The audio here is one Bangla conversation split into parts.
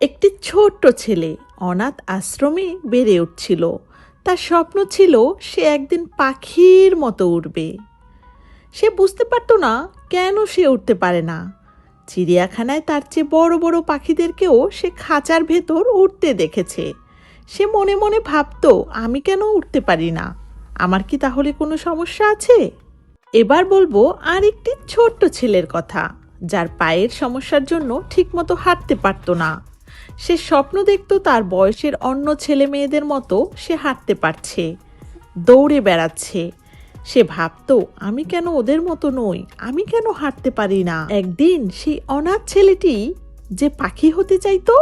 একটি ছোট্ট ছেলে অনাথ আশ্রমে বেড়ে উঠছিল। তার স্বপ্ন ছিল সে একদিন পাখির মতো উড়বে। সে বুঝতে পারতো না কেন সে উঠতে পারে না। চিড়িয়াখানায় তার চেয়ে বড় বড় পাখিদেরকেও সে খাঁচার ভেতর উঠতে দেখেছে। সে মনে মনে ভাবতো, আমি কেন উঠতে পারি না? আমার কি তাহলে কোনো সমস্যা আছে? এবার বলব আর একটি ছোট্ট ছেলের কথা, যার পায়ের সমস্যার জন্য ঠিকমতো হাঁটতে পারতো না। সে স্বপ্ন দেখতো তার বয়সের অন্য ছেলে মেয়েদের মতো সে হাঁটতে পারছে, দৌড়ে বেড়াচ্ছে। সে ভাবতো, আমি কেন ওদের মতো নই? আমি কেন হাঁটতে পারি না? একদিন সেই অনাথ ছেলেটি যে পাখি হতে চাইতো,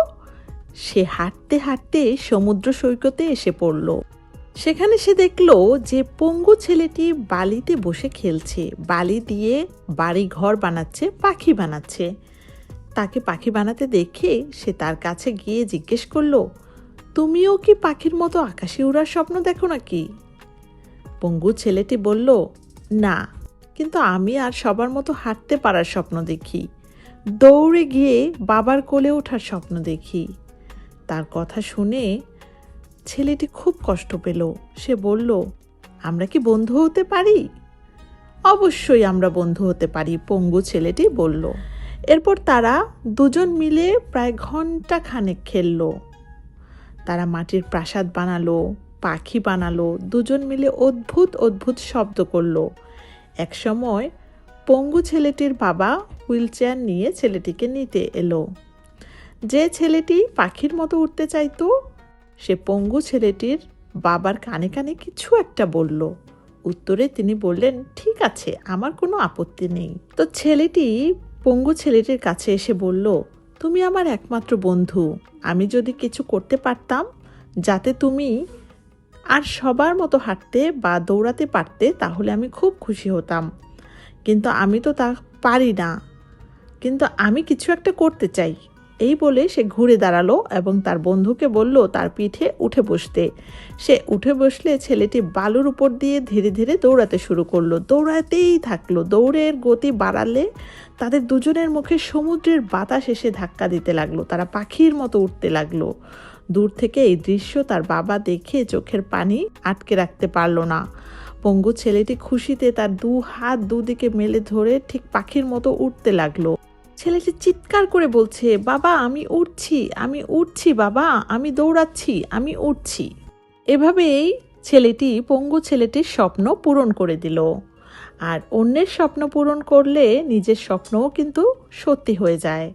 সে হাঁটতে হাঁটতে সমুদ্র সৈকতে এসে পড়ল। সেখানে সে দেখল যে পঙ্গু ছেলেটি বালিতে বসে খেলছে। বালি দিয়ে বাড়ি ঘর বানাচ্ছে, পাখি বানাচ্ছে। তাকে পাখি বানাতে দেখে সে তার কাছে গিয়ে জিজ্ঞেস করল, তুমিও কি পাখির মতো আকাশে উড়ার স্বপ্ন দেখো নাকি? পঙ্গু ছেলেটি বলল, না, কিন্তু আমি আর সবার মতো হাঁটতে পারার স্বপ্ন দেখি। দৌড়ে গিয়ে বাবার কোলে ওঠার স্বপ্ন দেখি। তার কথা শুনে ছেলেটি খুব কষ্ট পেল। সে বলল, আমরা কি বন্ধু হতে পারি? অবশ্যই আমরা বন্ধু হতে পারি, পঙ্গু ছেলেটি বলল। এরপর তারা দুজন মিলে প্রায় ঘণ্টা খানেক খেললো। তারা মাটির প্রাসাদ বানালো, পাখি বানালো, দুজন মিলে অদ্ভুত অদ্ভুত শব্দ করল। একসময় পঙ্গু ছেলেটির বাবা হুইল চেয়ার নিয়ে ছেলেটিকে নিতে এলো। যে ছেলেটি পাখির মতো উঠতে চাইতো, সে পঙ্গু ছেলেটির বাবার কানে কানে কিছু একটা বলল। উত্তরে তিনি বললেন, ঠিক আছে, আমার কোনো আপত্তি নেই। তো ছেলেটি পঙ্গু ছেলেটির কাছে এসে বলল, তুমি আমার একমাত্র বন্ধু। আমি যদি কিছু করতে পারতাম, যাতে তুমি আর সবার মতো হাঁটতে বা দৌড়াতে পারতে, তাহলে আমি খুব খুশি হতাম। কিন্তু আমি তো তা পারি না। কিন্তু আমি কিছু একটা করতে চাই। এই বলে সে ঘুরে দাঁড়াল এবং তার বন্ধুকে বলল, তার পিঠে উঠে বসতে। সে উঠে বসলে ছেলেটি বালুর উপর দিয়ে ধীরে ধীরে দৌড়াতে শুরু করল। দৌড়াতেই থাকল। দৌড়ের গতি বাড়ালে তাদের দুজনের মুখে সমুদ্রের বাতাস এসে ধাক্কা দিতে লাগল। তারা পাখির মতো উঠতে লাগল। দূর থেকে এই দৃশ্য তার বাবা দেখে চোখের পানি আটকে রাখতে পারল না। পঙ্গু ছেলেটি খুশিতে তার দু হাত দুদিকে মেলে ধরে ঠিক পাখির মতো উঠতে লাগল। ছেলেটি চিৎকার করে বলছে, বাবা, আমি উঠছি আমি উঠছি, বাবা, আমি দৌড়াচ্ছি, আমি উঠছি। এভাবেই ছেলেটি, পঙ্গু ছেলেটির স্বপ্ন পূরণ করে দিল। আর অন্যের স্বপ্ন পূরণ করলে নিজের স্বপ্নও কিন্তু সত্যি হয়ে যায়।